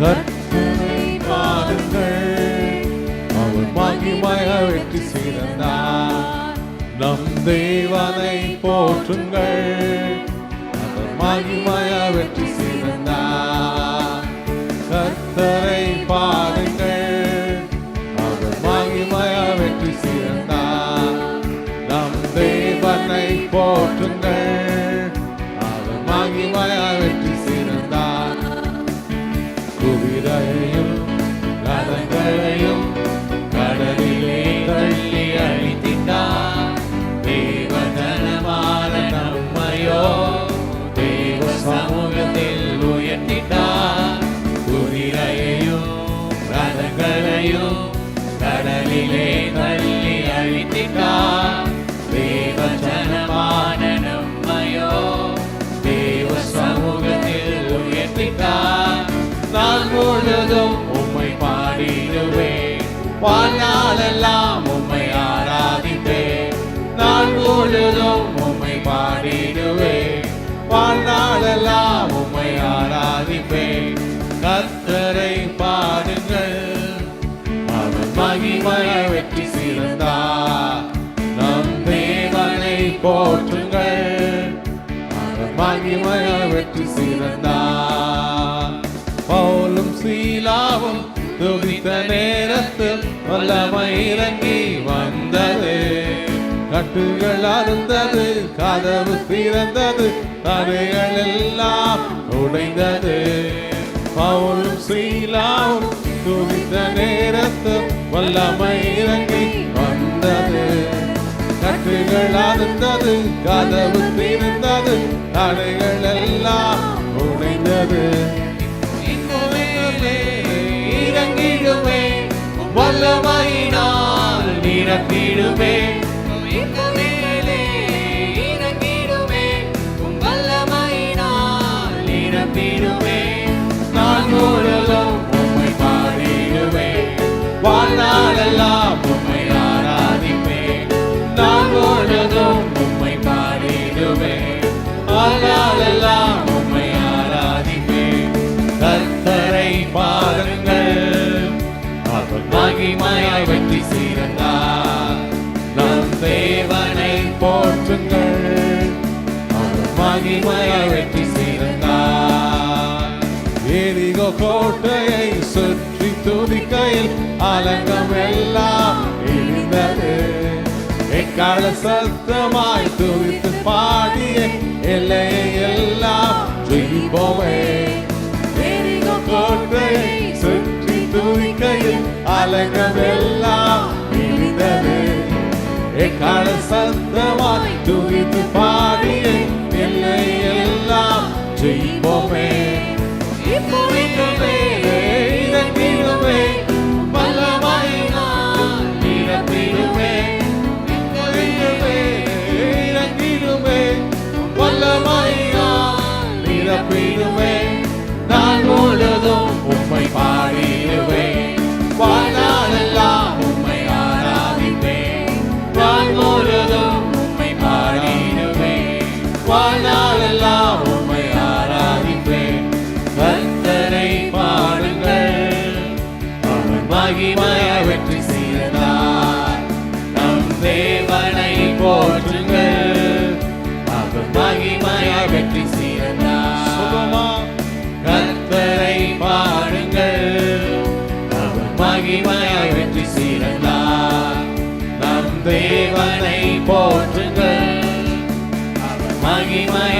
கர்த்தரை பாருங்கள். அவர் மகிமைய வெற்றி செய்தார் நம் தேவனை போற்றுங்கள். அவர் மகிமைய வெற்றி செய்தார் கர்த்தரை பாருங்கள். அவர் மகிமைய வெற்றி செய்தார் நம் தேவனை போற்றுங்கள். அவர் மகிமைய உயர்த்திட்டார் நான் முழுதும் உம்மை பாடிடுவேன். வாழ்நாளெல்லாம் உம்மை ஆராதிப்பேன். நான் முழுதும் உம்மை பாடிடுவேன். வாழ்நாளெல்லாம் உம்மை ஆராதிப்பேன். கத்தரை பாடுங்கள். அவர் மகிமையை வெற்றி சிறந்தார். நம் தேவனை போற்றுங்கள். அவர் மகிமையை வெற்றி சீலாவும் துதித்த நேரத்தில் வல்லமை இறங்கி வந்தது. கட்டுகள் அருந்தது கதவு திறந்தது தடைகள் எல்லாம் உடைந்தது. பவுலும் சீலாவும் துதித்த நேரத்தில் வல்லமை இறங்கி வந்தது. கட்டுகள் அருந்தது கதவு திறந்தது தடைகள் இறங்கிடுமே வல்லமையினால் நிரப்பிடுமே மேலே வல்லமையினால் நிரப்பிடுமே மகிமையாய் வெற்றி சீரந்தார் நம் தேவனை போற்றுங்கள். அவர் மகிமையாய் வெற்றி சீரந்தார் எரிகோ கோட்டையை சுற்றி துதிக்கையில் அலங்கம் எல்லாம் இழிந்தது எக்கால சத்தமாய் துதித்து பாடிய எல்லையை எல்லாம் ஜெயிப்போமே. எரிகோ கோட்டையை அலங்கம் எல்லாம் எக்கால சந்த தேவனை போற்றுங்கள். அவர் மகிமை